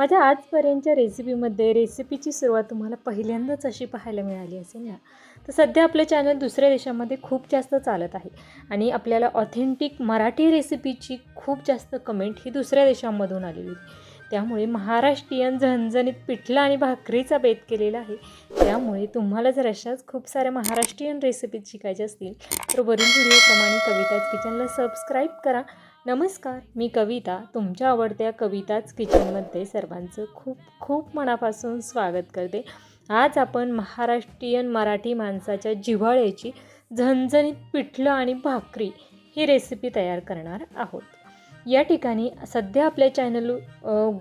माझ्या आजपर्यंतच्या रेसिपीमध्ये रेसिपीची सुरुवात तुम्हाला पहिल्यांदाच अशी पाहायला मिळाली असेल ना? तर सध्या आपलं चॅनल दुसऱ्या देशामध्ये खूप जास्त चालत आहे आणि आपल्याला ऑथेंटिक मराठी रेसिपीची खूप जास्त कमेंट ही दुसऱ्या देशांमधून आलेली होती. त्यामुळे महाराष्ट्रीयन झणझणीत पिठलं आणि भाकरीचा बेत केलेला आहे. त्यामुळे तुम्हाला जर अशाच खूप साऱ्या महाराष्ट्रीयन रेसिपीज शिकायच्या असतील तर वरील व्हिडिओप्रमाणे कविताज किचनला सबस्क्राईब करा. नमस्कार मी कविता. तुमच्या आवडत्या कविताच किचनमध्ये सर्वांचं खूप खूप मनापासून स्वागत करते. आज आपण महाराष्ट्रीयन मराठी माणसाच्या जिव्हाळ्याची झणझणीत पिठलं आणि भाकरी ही रेसिपी तयार करणार आहोत. या ठिकाणी सध्या आपल्या चॅनल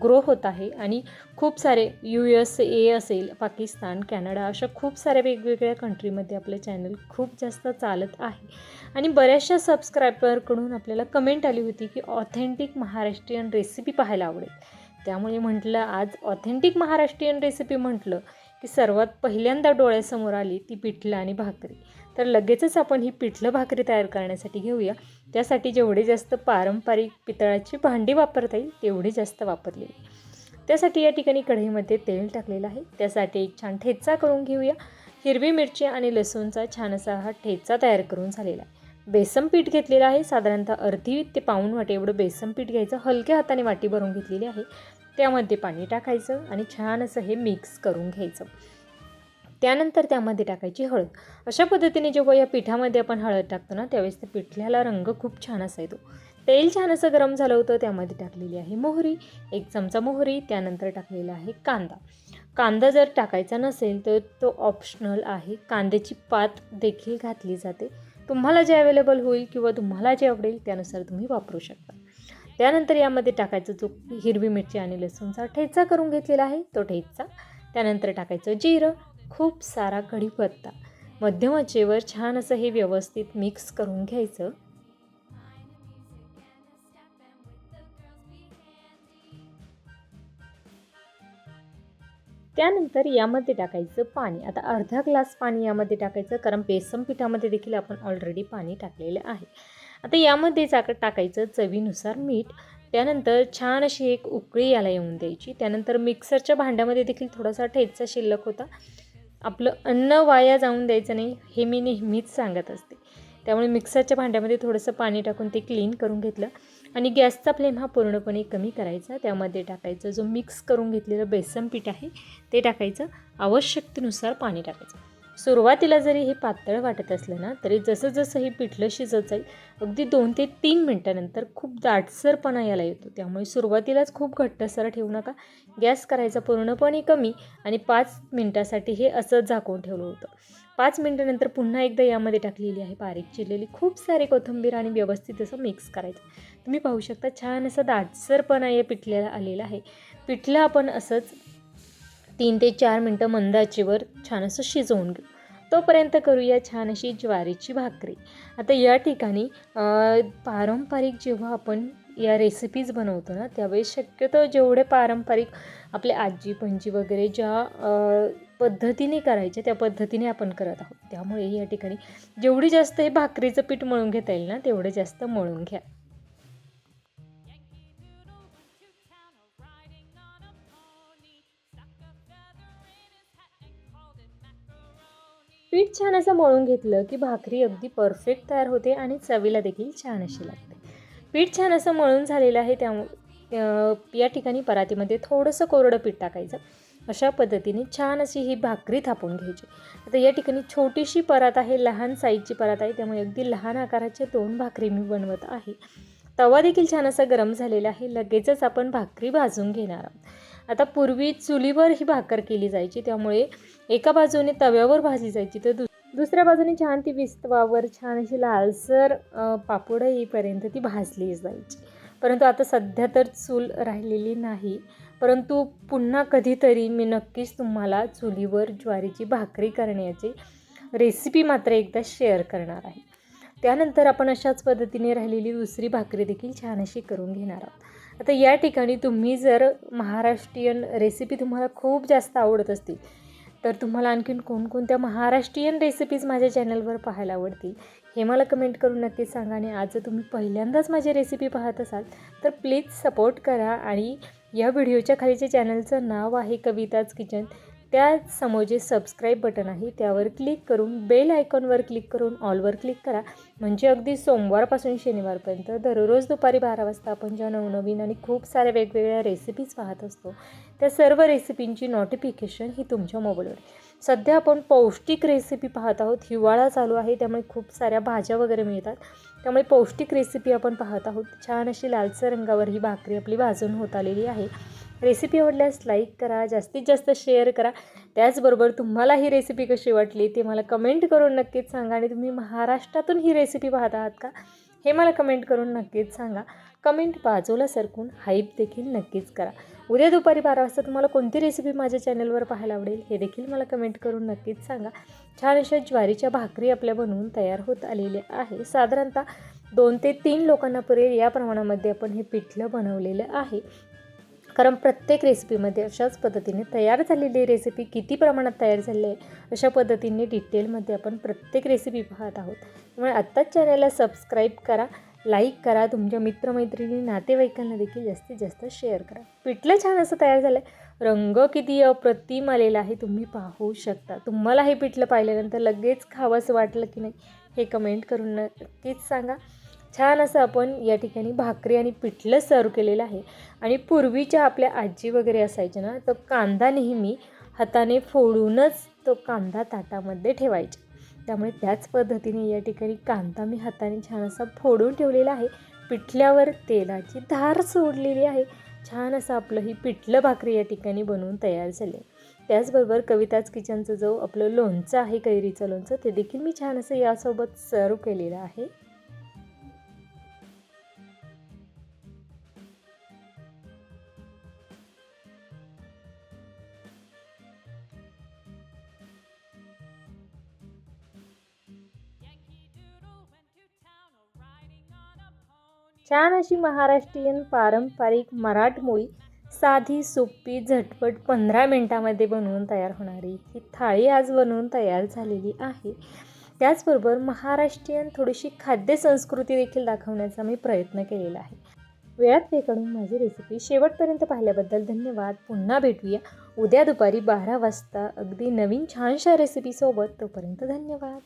ग्रो होत आहे आणि खूप सारे यू एस ए असेल पाकिस्तान कॅनडा अशा खूप साऱ्या वेगवेगळ्या कंट्रीमध्ये आपलं चॅनल खूप जास्त चालत आहे. आणि बऱ्याचशा सबस्क्रायबरकडून आपल्याला कमेंट आली होती की ऑथेंटिक महाराष्ट्रीयन रेसिपी पाहायला आवडेल. त्यामुळे म्हटलं आज ऑथेंटिक महाराष्ट्रीयन रेसिपी म्हटलं की सर्वात पहिल्यांदा डोळ्यासमोर आली ती पिठलं आणि भाकरी. तर लगेचच आपण ही पिठलं भाकरी तयार करण्यासाठी घेऊया. त्यासाठी जेवढे जास्त पारंपरिक पितळाची भांडी वापरता येईल तेवढी जास्त वापरलेली त्यासाठी या ठिकाणी कढईमध्ये तेल टाकलेलं आहे. त्यासाठी एक छान ठेचा करून घेऊया. हिरवी मिरची आणि लसूणचा छान असा हा ठेचा तयार करून झालेला आहे. बेसन पीठ घेतलेलं आहे. साधारणतः अर्धी ते पाऊण वाटे एवढं बेसन पीठ घ्यायचं. हलक्या हाताने वाटी भरून घेतलेली आहे. त्यामध्ये पाणी टाकायचं आणि छान असं हे मिक्स करून घ्यायचं. त्यानंतर त्यामध्ये टाकायची हळद. अशा पद्धतीने जेव्हा या पिठामध्ये आपण हळद टाकतो ना त्यावेळेस त्या पिठल्याला रंग खूप छान असा येतो. तेल छान असं गरम झालं होतं त्यामध्ये टाकलेली आहे मोहरी एक चमचा मोहरी त्यानंतर टाकलेला आहे कांदा. कांदा जर टाकायचा नसेल तर तो ऑप्शनल आहे. कांद्याची पात देखील घातली जाते. तुम्हाला जे अवेलेबल होईल किंवा तुम्हाला जे आवडेल त्यानुसार तुम्ही वापरू शकता. त्यानंतर यामध्ये टाकायचं जो हिरवी मिरची आणि लसूणचा ठेचा करून घेतलेला आहे तो ठेचा. त्यानंतर टाकायचं जिरं. खूप सारा कढीपत्ता. मध्यम आचेवर छान असं हे व्यवस्थित मिक्स करून घ्यायचं. त्यानंतर यामध्ये टाकायचं पाणी. आता अर्धा ग्लास पाणी यामध्ये टाकायचं कारण बेसन पिठामध्ये देखील आपण ऑलरेडी पाणी टाकलेलं आहे. आता यामध्ये चाक टाकायचं चवीनुसार मीठ. त्यानंतर छान अशी एक उकळी याला येऊन द्यायची. त्यानंतर मिक्सरच्या भांड्यामध्ये देखील थोडासा ठेचा शिल्लक होता. आपलं अन्न वाया जाऊन द्यायचं नाही हे मी नेहमीच सांगत असते. त्यामुळे मिक्सरच्या भांड्यामध्ये थोडंसं पाणी टाकून ते क्लीन करून घेतलं. आणि गॅसचा फ्लेम हा पूर्णपणे कमी करायचा. त्यामध्ये टाकायचं जो मिक्स करून घेतलेलं बेसन पीठ आहे ते टाकायचं. आवश्यकतेनुसार पाणी टाकायचं. सुरुवातीला जरी हे पातळ वाटत असलं ना तरी जसं जसं हे पिठलं शिजत जाईल अगदी दोन ते तीन मिनटानंतर खूप दाटसरपणा याला येतो. त्यामुळे सुरुवातीलाच खूप घट्टसर ठेवू नका. गॅस करायचा पूर्णपणे कमी आणि पाच मिनटासाठी हे असंच झाकून ठेवलं होतं. पाच मिनटानंतर पुन्हा एकदा यामध्ये टाकलेली आहे बारीक चिरलेली खूप सारे कोथिंबीर आणि व्यवस्थित असं मिक्स करायचं. तुम्ही पाहू शकता छान असं दाटसरपणा या पिठल्याला आलेला आहे. पिठलं आपण असंच तीन ते चार मिनटं मंदाचीवर छान असं शिजवून घेऊ. तोपर्यंत करूया छान अशी ज्वारीची भाकरी. आता या ठिकाणी पारंपरिक जेव्हा आपण या रेसिपीज बनवतो ना त्यावेळेस शक्यतो जेवढे पारंपरिक आपले आजी पणजी वगैरे ज्या पद्धतीने करायचे त्या पद्धतीने आपण करत आहोत. त्यामुळे या ठिकाणी जेवढी जास्त हे भाकरीचं पीठ मळून घेता येईल ना तेवढं जास्त मळून घ्या. पीठ छान असं मळून घेतलं की भाकरी अगदी परफेक्ट तयार होते आणि चवीला देखील छान अशी लागते. पीठ छान असं मळून झालेलं आहे त्यामुळे या ठिकाणी परातीमध्ये थोडंसं कोरडं पीठ टाकायचं. अशा पद्धतीने छान अशी ही भाकरी थापून घ्यायची. आता या ठिकाणी छोटीशी परात आहे लहान साईजची परात आहे त्यामुळे अगदी लहान आकाराचे दोन भाकरी मी बनवत आहे. तवा देखील छान असा गरम झालेला आहे लगेचच आपण भाकरी भाजून घेणार आहोत. आता पूर्वी चुलीवर ही भाकर केली जायची त्यामुळे एका बाजूने तव्यावर भाजली जायची तर दुस दुसऱ्या बाजूने छान ती विस्तवावर छान अशी लालसर पापड येईपर्यंत ती भाजली जायची. परंतु आता सध्या तर चूल राहिलेली नाही परंतु पुन्हा कधीतरी मी नक्कीच तुम्हाला चुलीवर ज्वारीची भाकरी करण्याची रेसिपी मात्र एकदा शेअर करणार आहे. त्यानंतर आपण अशाच पद्धतीने राहिलेली दुसरी भाकरी देखील छान अशी करून घेणार आहोत. आता या ठिकाणी तुम्ही जर महाराष्ट्रीयन रेसिपी तुम्हाला खूप जास्त आवडत असतील तर तुम्हाला आणखीन कोणकोणत्या महाराष्ट्रीयन रेसिपीज माझ्या चॅनलवर पाहायला आवडतील हे मला कमेंट करून नक्कीच सांगा. आणि आज जर तुम्ही पहिल्यांदाच माझी रेसिपी पाहत असाल तर प्लीज सपोर्ट करा. आणि या व्हिडिओच्या खालीच्या चॅनलचं नाव आहे कविताज किचन त्या समोर जे सबस्क्राईब बटन आहे त्यावर क्लिक करून बेल आयकॉनवर क्लिक करून ऑलवर क्लिक करा. म्हणजे अगदी सोमवारपासून शनिवारपर्यंत दररोज दुपारी बारा वाजता आपण ज्या नवनवीन आणि खूप साऱ्या वेगवेगळ्या रेसिपीज पाहत असतो त्या सर्व रेसिपींची नोटिफिकेशन ही तुमच्या मोबाईलवर आहे. सध्या आपण पौष्टिक रेसिपी पाहत आहोत. हिवाळा चालू आहे त्यामुळे खूप साऱ्या भाज्या वगैरे मिळतात. त्यामुळे पौष्टिक रेसिपी आपण पाहत आहोत. छान अशी लालसर रंगावर ही भाकरी आपली भाजून होत आलेली आहे. रेसिपी आवडल्यास लाईक करा जास्तीत जास्त शेअर करा. त्याचबरोबर तुम्हाला ही रेसिपी कशी वाटली ते मला कमेंट करून नक्कीच सांगा आणि तुम्ही महाराष्ट्रातून ही रेसिपी पाहत आहात का हे मला कमेंट करून नक्कीच सांगा. कमेंट बाजूला सरकून हाईप देखील नक्कीच करा. उद्या दुपारी बारा वाजता तुम्हाला कोणती रेसिपी माझ्या चॅनलवर पाहायला आवडेल हे देखील मला कमेंट करून नक्कीच सांगा. छान अशा ज्वारीच्या भाकरी आपल्या बनवून तयार होत आलेल्या आहे साधारणतः दोन ते तीन लोकांना पुरेल या प्रमाणामध्ये आपण हे पिठलं बनवलेलं आहे. कारण प्रत्येक रेसिपीमध्ये अशाच पद्धतीने तयार झालेली रेसिपी किती प्रमाणात तयार झाली आहे अशा पद्धतीने डिटेलमध्ये आपण प्रत्येक रेसिपी पाहत आहोत. त्यामुळे आत्ताच चॅनलला सबस्क्राईब करा लाईक करा तुमच्या मित्रमैत्रिणी नातेवाईकांना देखील जास्तीत जास्त शेअर करा. पिठलं छान असं तयार झालं आहे रंग किती अप्रतिम आलेला आहे तुम्ही पाहू शकता. तुम्हाला हे पिठलं पाहिल्यानंतर लगेच खावंसं वाटलं की नाही हे कमेंट करून नक्कीच सांगा. छान असं आपण या ठिकाणी भाकरी आणि पिठलं सर्व केलेलं आहे. आणि पूर्वीच्या आपल्या आजी वगैरे असायच्या ना तो कांदा नेहमी हाताने फोडूनच तो कांदा ताटामध्ये ठेवायचे. त्यामुळे त्याच पद्धतीने या ठिकाणी कांदा मी हाताने छान असा फोडून ठेवलेला आहे. पिठल्यावर तेलाची धार सोडलेली आहे. छान असं आपलं ही पिठलं भाकरी या ठिकाणी बनवून तयार झाले. त्याचबरोबर कविताज किचनचं जो आपलं लोणचं आहे कैरीचं लोणचं ते देखील मी छान असं यासोबत सर्व केलेलं आहे. छान अशी महाराष्ट्रीयन पारंपरिक मराठमोळी साधी सोपी झटपट पंधरा मिनटामध्ये बनवून तयार होणारी ही थाळी आज बनवून तयार झालेली आहे. त्याचबरोबर महाराष्ट्रीयन थोडीशी खाद्य संस्कृती देखील दाखवण्याचा मी प्रयत्न केलेला आहे. वेळात वेकडून माझी रेसिपी शेवटपर्यंत पाहिल्याबद्दल धन्यवाद. पुन्हा भेटूया. उद्या दुपारी बारा वाजता. अगदी नवीन छानशा रेसिपीसोबत तोपर्यंत धन्यवाद.